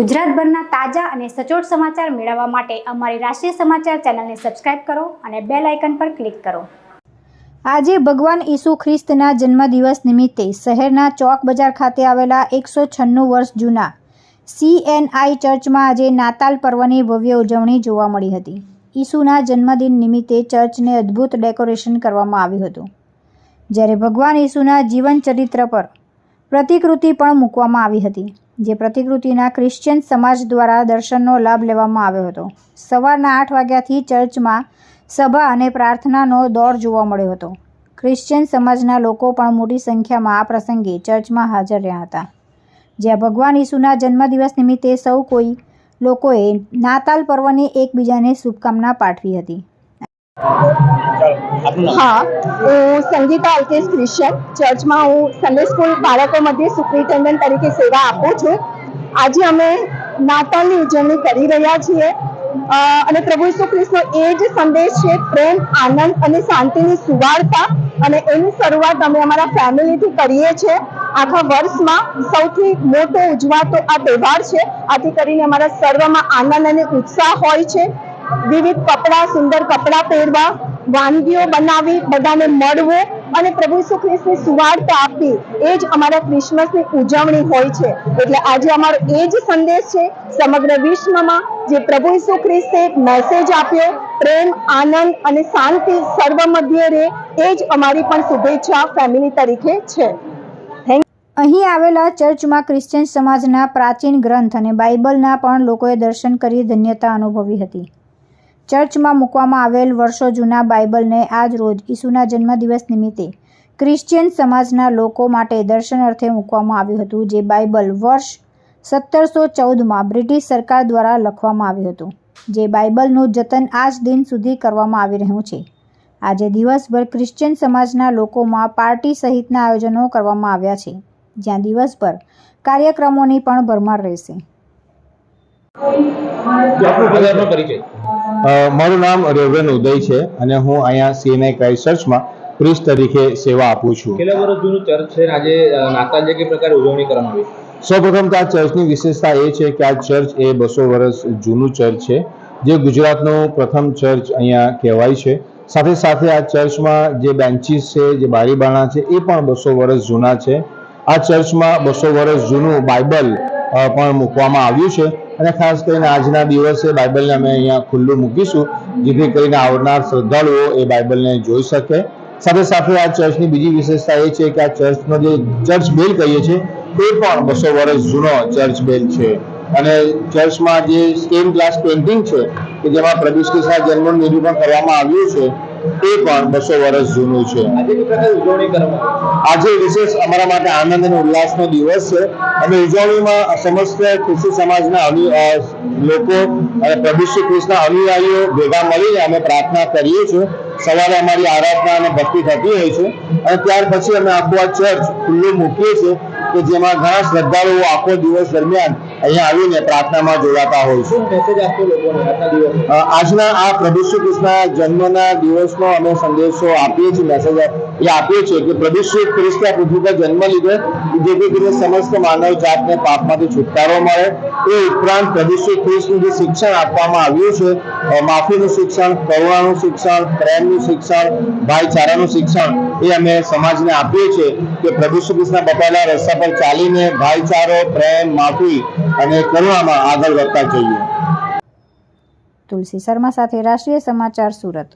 ગુજરાતભરના તાજા અને સચોટ સમાચાર મેળવવા માટે અમારી રાષ્ટ્રીય સમાચાર ચેનલને સબસ્ક્રાઇબ કરો અને બેલ આઇકન પર ક્લિક કરો. આજે ભગવાન ઈસુ ખ્રિસ્તના જન્મદિવસ નિમિત્તે શહેરના ચોક બજાર ખાતે આવેલા એકસો છન્નું વર્ષ જૂના સીએનઆઈ ચર્ચમાં આજે નાતાલ પર્વની ભવ્ય ઉજવણી જોવા મળી હતી. ઈસુના જન્મદિન નિમિત્તે ચર્ચને અદ્ભુત ડેકોરેશન કરવામાં આવ્યું હતું. જ્યારે ભગવાન ઈસુના જીવન ચરિત્ર પર પ્રતિકૃતિ પણ મૂકવામાં આવી હતી. જે પ્રતિકૃતિના ક્રિશ્ચિયન સમાજ દ્વારા દર્શનનો લાભ લેવામાં આવ્યો હતો. સવારના આઠ વાગ્યાથી ચર્ચમાં સભા અને પ્રાર્થનાનો દોર જોવા મળ્યો હતો. ક્રિશ્ચિયન સમાજના લોકો પણ મોટી સંખ્યામાં આ પ્રસંગે ચર્ચમાં હાજર રહ્યા હતા. જ્યાં ભગવાન ઈસુના જન્મદિવસ નિમિત્તે સૌ કોઈ લોકોએ નાતાલ પર્વની એકબીજાને શુભકામના પાઠવી હતી. હા, હું સંગીતા અલ્કેશ ક્રિશ્ચન. ચર્ચમાં હું સન્ડે સ્કૂલ બાળકો મધ્ય સુપ્રિન્ટેન્ડન્ટ તરીકે સેવા આપું છું. આજે અમે નાતાલની ઉજવણી કરી રહ્યા છીએ. અને પ્રભુ ઈસુ ખ્રિસ્તનો એ જ સંદેશ છે, પ્રેમ, આનંદ અને શાંતિની સુવાળતા અને એની શરૂઆત અમે અમારા ફેમિલીથી કરીએ છીએ. આખા વર્ષમાં સૌથી મોટો ઉજવાતો આ તહેવાર છે. આથી કરીને અમારા સર્વમાં આનંદ અને ઉત્સાહ હોય છે. વિવિધ કપડાં, સુંદર કપડાં પહેરવા, વાનગીઓ બનાવી, બધાને મળવું અને પ્રભુ ઈસુ ખ્રિસ્તની સુવાર્તા આપવી. એ જ અમારા ક્રિસમસની ઉજવણી હોય છે. એટલે આજે અમારો એ જ સંદેશ છે સમગ્ર વિશ્વમાં જે પ્રભુ ઈસુ ખ્રિસ્તે મેસેજ આપ્યો, પ્રેમ, આનંદ અને શાંતિ સર્વ રહે એ જ અમારી પણ શુભેચ્છા ફેમિલી તરીકે છે. અહીં આવેલા ચર્ચમાં ક્રિશ્ચિયન સમાજના પ્રાચીન ગ્રંથ અને બાઇબલના પણ લોકોએ દર્શન કરી ધન્યતા અનુભવી હતી. ચર્ચમાં મૂકવામાં આવેલ વર્ષો જૂના બાઇબલને આજ રોજ ઈસુના જન્મદિવસ નિમિત્તે ક્રિશ્ચિયન સમાજના લોકો માટે દર્શન અર્થે મૂકવામાં આવ્યું હતું, જે બાઇબલ વર્ષ સત્તરસો ચૌદમાં બ્રિટિશ સરકાર દ્વારા લખવામાં આવ્યું હતું, જે બાઇબલનું જતન આજ દિન સુધી કરવામાં આવી રહ્યું છે. આજે દિવસભર ક્રિશ્ચિયન સમાજના લોકોમાં પાર્ટી સહિતના આયોજનો કરવામાં આવ્યા છે, જ્યાં દિવસભર કાર્યક્રમોની પણ ભરમાર રહેશે. મારું નામ રેવરન ઉદય છે અને હું અહીંયા સીએનઆઈ ક્રાઇસ્ટ ચર્ચમાં પ્રિસ્ટ તરીકે સેવા આપું છું. કેટલા વર્ષ જૂનું ચર્ચ છે આજે નાતાલ જે કે પ્રકારે ઉજવણી કરવામાં આવી? સૌપ્રથમ તો આ ચર્ચની વિશેષતા એ છે કે આ ચર્ચ એ બસો વર્ષ જૂનું ચર્ચ છે જે ગુજરાતનું પ્રથમ ચર્ચ અહીંયા કહેવાય છે. સાથે સાથે આ ચર્ચમાં જે બેન્ચીસ છે જે બારીબાણા છે એ પણ બસો વર્ષ જૂના છે. આ ચર્ચમાં બસો વર્ષ જૂનું બાઇબલ પણ મૂકવામાં આવ્યું છે. અને ખાસ કરીને આજના દિવસે બાઇબલને અમે અહીંયા ખુલ્લું મૂકીશું, જેથી કરીને આવનાર શ્રદ્ધાળુઓ એ બાઇબલને જોઈ શકે. સાથે સાથે આ ચર્ચની બીજી વિશેષતા એ છે કે આ ચર્ચનો જે ચર્ચ બેલ કહીએ છીએ તે પણ બસો વર્ષ જૂનો ચર્ચ બેલ છે. અને ચર્ચમાં જે સ્ટેન ગ્લાસ પેઇન્ટિંગ છે, કે જેમાં પ્રભુ કૃષ્ણના જન્મનું નિરૂપણ કરવામાં આવ્યું છે તે પણ બસો વર્ષ જૂનું છે. આજે વિશેષ અમારા માટે આનંદ અને ઉલ્લાસનો દિવસ છે. અને ઉજવણીમાં સમસ્ત કૃષિ સમાજના અનુ લોકો અને પ્રભુ શ્રી કૃષ્ણના અનુયાયીઓ ભેગા મળીને અમે પ્રાર્થના કરીએ છીએ. સવારે અમારી આરાધના અને ભક્તિ થતી હોય છે. અને ત્યાર પછી અમે આખું આ ચર્ચ ખુલ્લું મૂકીએ છીએ. કે જેમાં ઘણા શ્રદ્ધાળુઓ આખો દિવસ દરમિયાન અહીંયા આવીને પ્રાર્થનામાં જોડાતા હોય છે. શું મેસેજ લોકોને આજના આ પ્રભુ શ્રી કૃષ્ણના જન્મના દિવસનો અમે સંદેશો આપીએ છીએ મેસેજ એ આપીએ છીએ કે પ્રભુ શ્રી કૃષ્ણ પૃથ્વી પર જન્મ લીધો જેથી કરીને સમસ્ત માનવ જાતને પાપમાંથી છુટકારો મળે એ ઉપરાંત પ્રભુ શ્રી કૃષ્ણ જે શિક્ષણ આપવામાં આવ્યું છે માફીનું શિક્ષણ કરુણાનું શિક્ષણ પ્રેમનું શિક્ષણ ભાઈચારાનું શિક્ષણ એ અમે સમાજને આપીએ છીએ કે પ્રભુ શ્રી કૃષ્ણ બતાવેલા રસ્તા પર ચાલીને ભાઈચારો, પ્રેમ, માફી અને કરુણામાં આગળ વધતા જઈએ. તુલસી શર્મા સાથે રાષ્ટ્રીય સમાચાર સુરત.